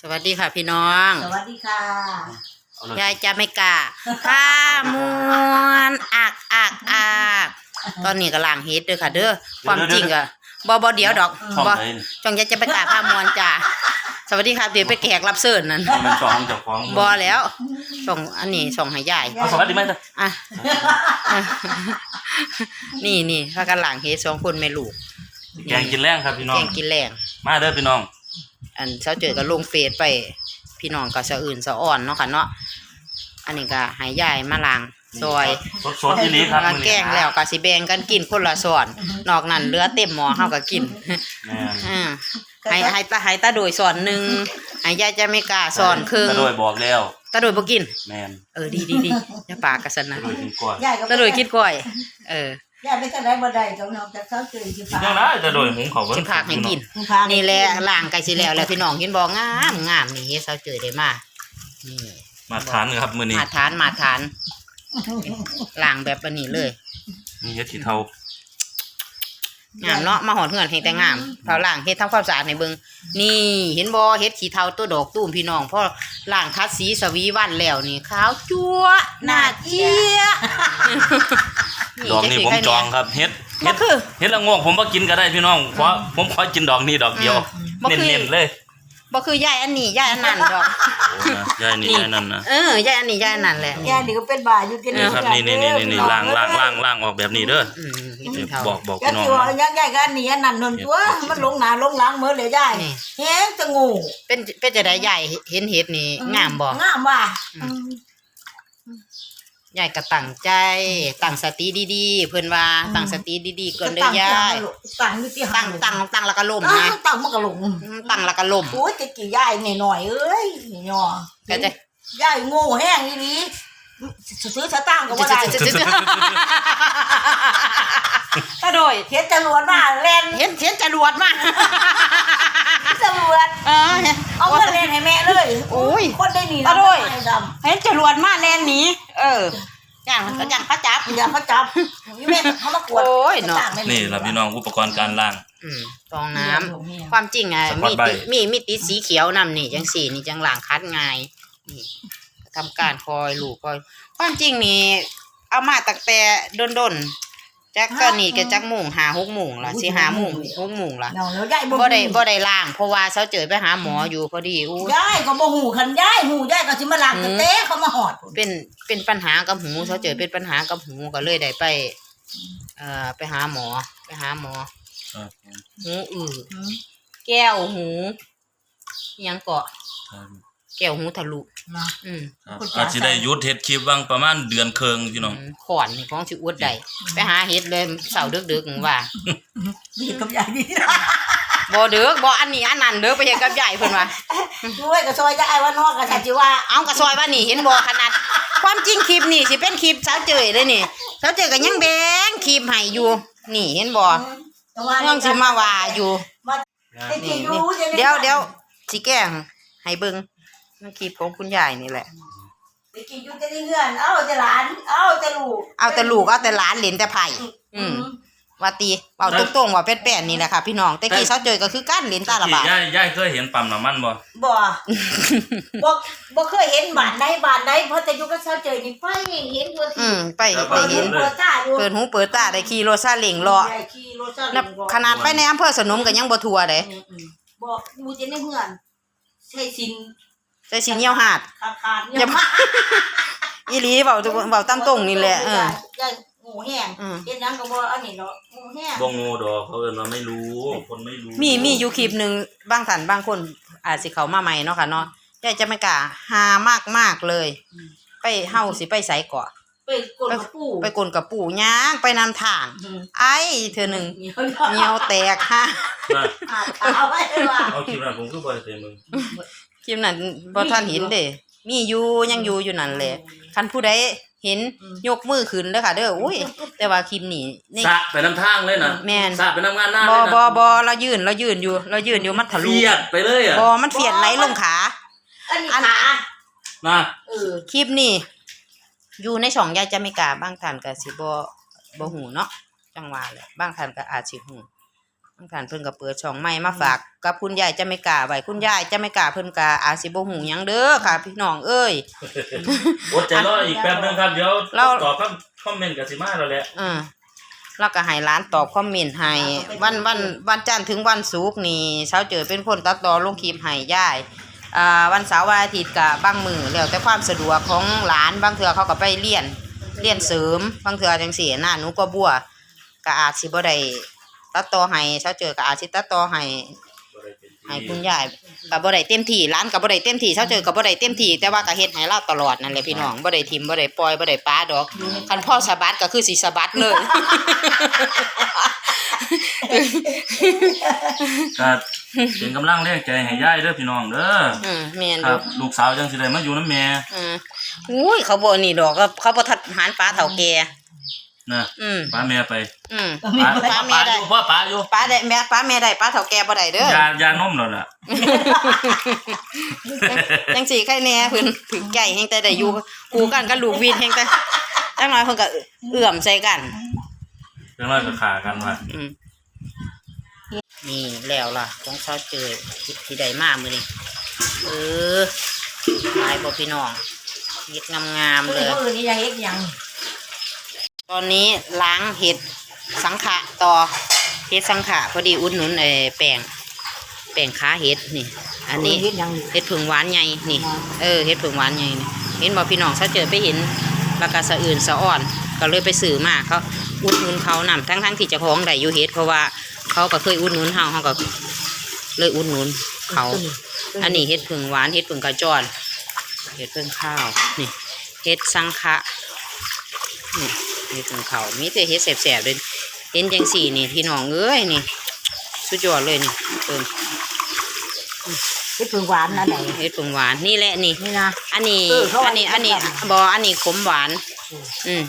สวัสดีค่ะพี่น้อง สวัสดีค่ะยายจะไม่กล้าข้ามวนอักอักอักตอนนี้ก็ล้างเฮ็ดเด้อค่ะ เด้อความจริงอะบอบอเดี๋ยวดอกช่องบอไหนจองยายจะไปกล้าข้ามวนจ้าสวัสดีครับเดี๋ยวไปแขกรับเชิญนั่นมันช่องเจ้าของบอแล้วส่งอันนี้ส่งให้ยายเอาสวัสดีไหมจ๊ะอะนี่นี่พากันล้างเฮ็ดสองคนแม่ลูกแกงกินแรงครับพี่น้อแกงงกินแรงมามาเด้อพี่น้อง อันเช้าเจอก็ลงเฟซไป พี่น้องก็สะอื่นสะอ่อนเนาะค่ะเนาะอันนี้ก็ใหายยายมาล้างซอยสดสดๆอีหลีครับมาแกงแล้วก็สิแบ่งกันกินคนละส่วน นอกนั้นเหลือเต็มหม้อเฮาก็กินแม่นอืมให้ให้ตาให้ตาโดยสอนหนึ่งให้ยายจะไม่กล้าสอนครึ่งตะโดยบอกแล้วตาโดยบ่กินแม่นเออดีดีดีอย่าปากกันซะตะนะโดยกินก่อนยายก็ตาโดยคิดก้อยเออ ยายไม่ทันได้บ่ได้กับน้องจากเขาตื่นสิกินฟ้าจังไดตะโดยหุงเขาวเบิ่งสิพากให้กินคุณพานี่แหละล้างไก่สิแล้วแล้วพี่น้องกินบ่งามงามนี่เฮ็ดเช้าเจอได้มานี่มาทานกันครับมื้อนี้มาทานมาทานล้างแบบอันนี้เลย นี่เฮ็ดขี้เทา งามเนาะมาหอดเหือนให้แต่งามเผาล้างเฮ็ดทำความสะอาดในเบิงนี่เห็นบ่เฮ็ดขี้เทาตัวดอกตุ้มพี่น้องพอล้างคัดสีสวีวันแล้วนี่ขาวจั๊วหน้าเจี๊ยะดอกนี้ผมจองครับเฮ็ดบ่เฮ็ดคือเฮ็ดละโงกผมบ่กินก็ได้พี่น้องเพราะผมขอกินดอกนี้ดอกเดียวบ่คือเน้นๆเลยบ่คือยายอันนี้ยายอันนั้นดอกโอ้นะยายนี่ยายนั่นนะเออยายอันนี้ยายอันนั้นแหละยายนี่ก็เป็นบ่าอยู่ที่นี่ครับนี่นี่นี่นี่ล่างล่างล่างล่างออกแบบนี้เด้อ อืมเฮ็ดขี้เทาบอกบอกก็พี่น้องสิว่ายังยายก็อันนี้อันนั้นนนตัวมันลงหน้าลงหลังเหมือนเลยยายนี่ แฮงจะงูเป็นเป็นจะได้ยายเห็นเฮ็ดนี่งามบ่ งามว่ะอืมยายก็ตั้งใจตั้งสติดีๆ เพิ่นว่าตั้งสติดีๆก่อนเด้อยายตั้งอยู่ที่ตั้งตั้งตั้งแล้วก็ล่มตั้งนะตั้งมันก็ลงอืมตั้งแล้วก็ล่มโอ้ยจะกี่ยายหน่อยๆเอ้ยหน่อก็จะ ยายโง่แห้งอีหลีซื้อสตางค์ก็บ่ได้ก็โด ยเฮ็ดจรวดมาแล่นเห็นเห็นจรวดมาจรวดเออเอาเงินเล่นให้แม่เลยโอ้ยคนได้หนีตาโดยไอ้ดเห็นจรวดมาแล่นหนีเออย่างก็ย่างเขาจับำอย่าเขาจับนี่แม่เขามากวดโอ้ยเนาะนี่ล่ะพี่น้องอุปกรณ์การล่างอืมฟองน้ำความจริงอะสปอมีตไบติดมีมีติดสีเขียวนำนี่จังสี่นี่จังหลางคัดง่ายนี่ทำการคอยลูกคอย ความจริงนี่เอามาตั้งแต่ดนๆ จักก็นี่ก็จักโมุงหาหกโมุงละสิหาโมุงหกโมุงละเนาะแล้วยายบ่ได้บ่ได้ล้างเพราะว่าเช้าเจอไปหาหมออยู่พอดีอู้ยายก็บ่หูคันยายหูยายก็สิมาลากกระเตะเขามาหอดเป็นเป็นปัญหากับหูเช้าเจอเป็นปัญหากับหูก็เลยได้ไปเอ่อไปหาหมอไปหาหมอหูอือแก้วหูอิหยังเกาะ แก้วหูทะลุนะอืมอาจสิได้หยุดเฮ็ดคลิปบ้างประมาณเดือนครึ่งพี่น้องอืมขอนนี่ของสิอวดได้ไปหาเฮ็ดเลยเสาร์ดึกๆว่าดีกับยายดีนะบ่เด้อบ่อันนี้อันนั้นเด้อไปเฮ็ดกับใหญ่เพิ่นว่าด้วยกับซอยยายว่านอกกับสัจจิว่าเอากระซอยว่านี่เห็นบ่ขนาด ความจริงคลิปนี่สิเป็นคลิปสาวเจยเลยนี่สาวเจยก็ยังแบงคลิปให้อยู่ นี่เห็นบ่ยังสิมาว่าอยู่มาไอ้นี่ที่นี่รู้จะเดี๋ยวเดี๋ยวสิแกล้งให้เบิ่ง นั่นคลิปของคุณยายนี่แหละไอ้ที่อยู่จะได้เงื่อน เอาแต่หลาน เอาแต่ลูกเอาแต่ลูกเอาแต่หลานเหลนแต่ไผ่อืมว่าตีเว้าตรงๆว่าแป้นๆนี่แหละค่ะพี่น้องแต่กี้สาวเจยก็คือการเหลนตาละบาดยายยายเคยเห็นปั๊มน้ำมันบ่บ่ บ่บ่เคยเห็นบ้านใดบ้านใดเพราะแต่อยู่กับชาวเจยนี่ไปเห็นตัวอืมไปแล้วไปก็เห็น เปิดตาอยู่เปิดหูเปิดตาได้ขี่รถซาเล้งรอใหญ่ขี่รถซานัเล้บงรอขนาดไปในอำเภอสนมก็ยังบ่ทั่วเด้อืมอืมบอกมูจะในเพื่อนใช่สิน ใส่สิเหี่ยวหาด ขาดขาดอย่ามาอีหลีเว้าทุกคนเว้าตามตรงนี่แหละเออย่าหมูแห้งอืม เฮ็ดหยังก็บ่อันนี้เนาะหมูแห้งบ่งูดอกเขาเอิ้นว่าไม่รู้ คนไม่รู้มีมีอยู่คลิปหนึ่งบางท่านบางคนอาจสิเขามาใหม่เนาะค่ะเนาะยายจะไม่กล้าหามากมากๆเลย ไปเฮาสิไปไสเกาะ ไปกดกระปูไปกลนกับปู่ย่างไปนำทาง อืมไอ้เธอหนึ่งเหนียวเหนียวแตกฮะนะอาบขาไว้ว่าเอาคลิปนั้นผมคือบ่ได้เต็มมึงคลิปนั้นบ่ท่านเห็นเด้มีอยู่ยังอยู่อยู่นั่นแหละคันผู้ใดเห็นยกมือขึ้นเด้อค่ะ เด้ออุ้ยแต่ว่าคลิปนี้นี่ สะไปนำทางเลยนะแม่น สะไปนำงานหน้าบ่เลยนะบ่บ่เรายืนเรายืนอยู่ เรายืนอยู่มันทะลุเฟียดไปเลยอะบ่มันเฟียดไหลลงขา อันนี้อัน ขานะ เออคลิปนี้ อยู่ในช่องยายจะไม่กล้าบางท่านก็สิบ่บ่หูเนาะจังหวะแหละบางท่านก็อาจสิหูบางท่านเพิ่นก็เปิดช่องใหม่มาฝากกับคุณยายจะไม่กล้าไว้คุณยายจะไม่กล้าเพิ่นก็อาจสิบ่ฮู้หยังเด้อค่ะ พี่น้องเอ้ย อดใจรออีกแป๊บนึงครับ เดี๋ยวเรา ตอบคำคอมเมนต์กับสิมาแล้วแหละ อืมแล้วก็ให้ร้านตอบคอมเมนต์ให้วันวันวันจันทร์ถึงวันศุกร์นี่เช้าเจอเป็นคนตัดต่อลงคลิปให้ยายอ่า วันเสาร์วันอาทิตย์ก็บางมือแล้วแต่ความสะดวกของหลานบางเทื่อเขาก็ไปเรียนเรียนเสริมบางเทื่อจังซี่น่ะหนูก็บัวก็อาจสิบ่ได้ตัดต่อให้เช้าเจอก็อาจสิตัดต่อให้ให้คุณยายก็บ่ได้เต็มที่ร้านก็บ่ได้เต็มที่เช้าเจอก็บ่ได้เต็มที่แต่ว่าก็เฮ็ดให้เราตลอดนั่นแหละพี่น้องบ่ได้ทิมบ่ได้ปล่อยบ่ได้ป้าดอกคันพ่อสะบัดก็คือสิสะบัดเลย ก็ เป็นกำลังแรงใจให้ยายเด้อพี่น้องเด้ออืมแม่นคอรัยู่บลูกสาวจังสิได้มาอยู่น้ำแม่อืมอุ้ยเขาบ่นี่ดอกก็เขาบ่ทัดหารปลาเฒ่าแก่นะอืมป้าแม่ไปอืม ป้าป้าแม่ป้าได้ อยู่พ่อป้าอยู่ปลาได้แม่ปลาแม่ได้ปลาเฒ่าแก่บ่ได้เด้อยายานมแล้วล่ะจังสี่ใครแน่เพิ่นถึงใหญ่แฮงแต่ได้อยู่คู่กันกับลูกวีนแฮงแต่จังน้อยเพิ่นก็เอื้อมใส่กันเรื่องน้อยก็ขากันว่าอืม นี่แล้วล่ะของเขาเจอที่ใดมามื้อนี้เออหลายบ่พี่น้องเฮ็ดงามๆเอเลอยเขาอื่นนี่จะเฮ็ดหยัง ตอนนี้ล้างเห็ดสังขะต่อเห็ดสังขะพอดีอุดหนุนไอ้แป้งแป้งขาเห็ดนี่ อันนี้เฮ็ดหยังนี่เห็ดผึ่งหวานใหญ่นี่ เออเห็ดผึ่งหวานใหญ่นี่เห็นบ่พี่น้องถ้าเจอไปเห็นราคาสะอื่นสะอ่อน ก็เลยไปซื้อมาเขาอุดหนุนเขานำทั้งทั้งๆที่เจะของได้อยู่เห็ดเพราะว่า เขาก็เคยอุดหนุนเฮาเขาก็เลยอุดหนุนเขา อันนี้เห็ดผึ่งหวานเห็ดผึ่งกระจอนเห็ดผึ่งข้าวนี่เห็ดสังขะนี่เห็ดผึ่งเขาวมีแต่เห็ดแสบๆเลยเห็นจังสี่นี่พี่น้องเอ้ยนี่ สุดยอดเลยนี่เติมเฮ็ดผึ่งหวานนะไหนเห็ดผึ่งหวานนี่แหละนี่นี่นะอันนี้เออเขาว่าอันนี้อันนี้เห็ดผึ่งหวานบออันนี้ขมหวาน อืม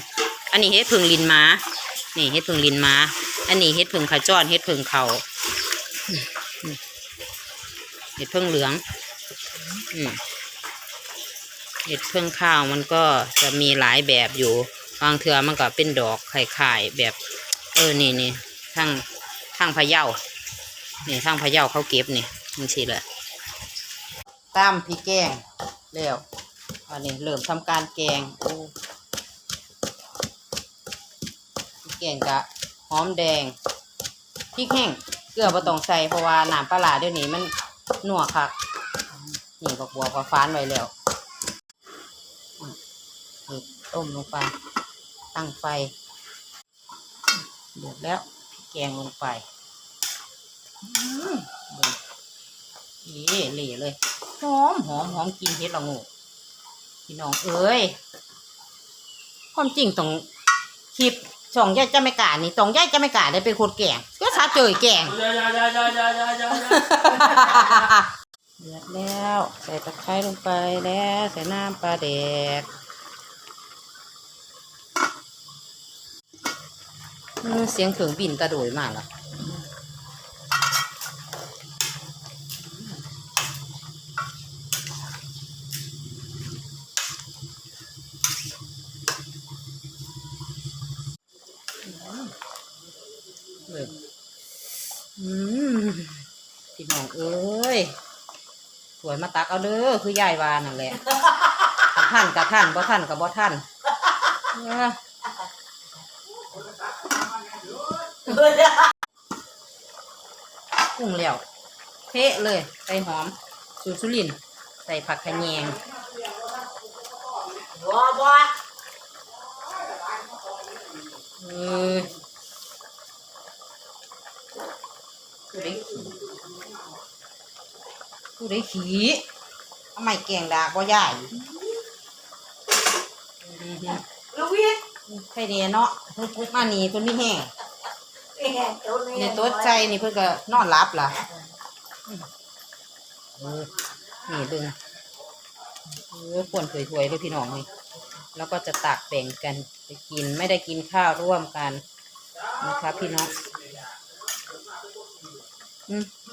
อันนี้เห็ดผึ่งลินม้านี่เห็ดผึ่งลินม้า อันนี้เห็ดผึ่งขาจ้อนเห็ดผึ่งเขาเห็ดผึ่งเหลืองเห็ดผึ่งข้าวมันก็จะมีหลายแบบอยู่ บางเทือมันก็เป็นดอกไข่ๆแบบ เออ นี่นี่ทางทางพะเยานี่ทางพะเยาเขาเก็บนี่นี่สิเลยตามพี่แกงแล้วอันนี้เริ่มทำการแกงพี่แกงกะ หอมแดงพริกแห้งเกลือบ่ต้องใส่เพราะว่าน้ำปลาร้าเดี๋ยวนี้มันหนัวคักนี่ก็บัวก็ฟ้านไว้แล้วอืมนี่ต้มลงไป ตั้งไฟเดือดแล้วแกงลงไปอือนี่เหล่เลยหอมหอมหอมกินเฮ็ดละงูพี่น้องเอ้ยความจริงต้องคลิป สองย่ายจะไม่กล้านี่สองย่ายจะไม่กล้าได้เป็นคนแกงก็สาเจยแกงยายายายายายายาเดือดแล้วใส่ตะไคร้ลงไปแล้วใส่น้ำปลาแดกเสียงเครื่องบินตะโดยมากล่ะ เลยอืมพี่น้องเอ้ยสวยมาตักเอาเด้อคือยายวานั่นแหละถ้าท่านกับท่านบ่ท่านกับบ่ท่านเออปรุงแล้วเทะเลยใส่หอมสูตรสุรินใส่ผักขะแยงบ่บ่เออ ผู้ได้ขี่ผู้ได้ขี่ทำไมแกงดากบ่ใหญ่อือฮึลูกวิทย์ใช่เดีเนาะมานี่เพิ่นมีแห้งนี่แหละโจรนี่ในโต๊ะใจนี่เพิ่นก็นอนหลับล่ะนี่เบิ่งเออควรถวยๆเลยพี่น้องนี่แล้วก็จะตักแบ่งกันไปกินไม่ได้กินข้าวร่วมกันนะคะพี่น้อง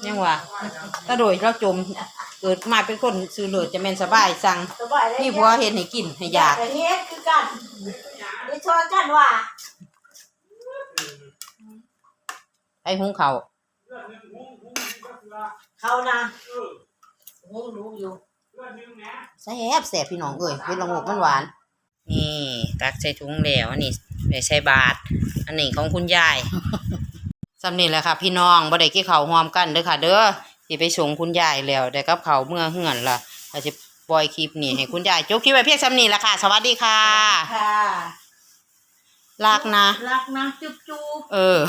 ยังว่าถ้าโดยเราจมเกิดมาเป็นคนซื้อเลือดจะแม่นสบายสั่งสบายเลยนี่ผัวเห็นให้กินให้อยากเฮ็ดคือกันได้ช่วยกันว่าไอ้หุงเขาวรเขานะโอ้รู้อยู่แซ่บแซ่บพี่น้องเอ้ยเฮ็ดละโงกมันหวาน นี่ตักใส่ถุงแล้วอันนี้ไปใส่บาตรอันนี้ของคุณยาย สำนี่แหละค่ะพี่น้องบ่ได้กินข้าวหอมกันเด้อค่ะ เด้อสิไปส่งคุณยายแล้วได้กับข้าวเมื่อเฮือนล่ะก็สิปล่อยคลิปนี้ให้คุณยายจบคลิปไว้เพียงสำนี้ละค่ะ สวัสดีค่ะค่ะลากนะรักนะจุ๊บจุ๊บเออ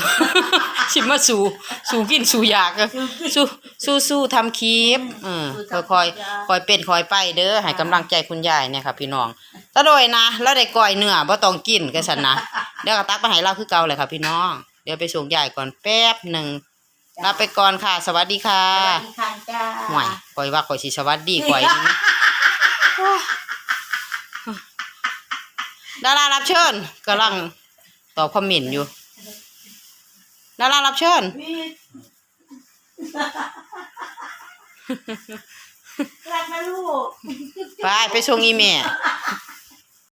สิมาสู่สู่กินสู่อยากอะสู้สู้สู้ทำคลิปเออค่อยค่อยๆคอยเป็นคอยไปเด้อให้กำลังใจคุณยายเนี่ยค่ะพี่น้องตะโดยนะแล้วได้ก้อยเนื้อบ่ต้องกินกันสันนะเดี๋ยวก็ตักมาให้เราคือเก่าเลยค่ะพี่น้อง เดี๋ยวไปส่งยายก่อนแป๊บหนึ่งลาไปก่อนค่ะ สวัสดีค่ะสวัสดีค่ะจ้าห่วยคอยว่าคอยสิสวัสดีคอยนี่นะดารารับเชิญกำลังตอบคอมเมนต์อยู่ดารารับเชิญรักนะลูก ไป ไปส่งอีเมล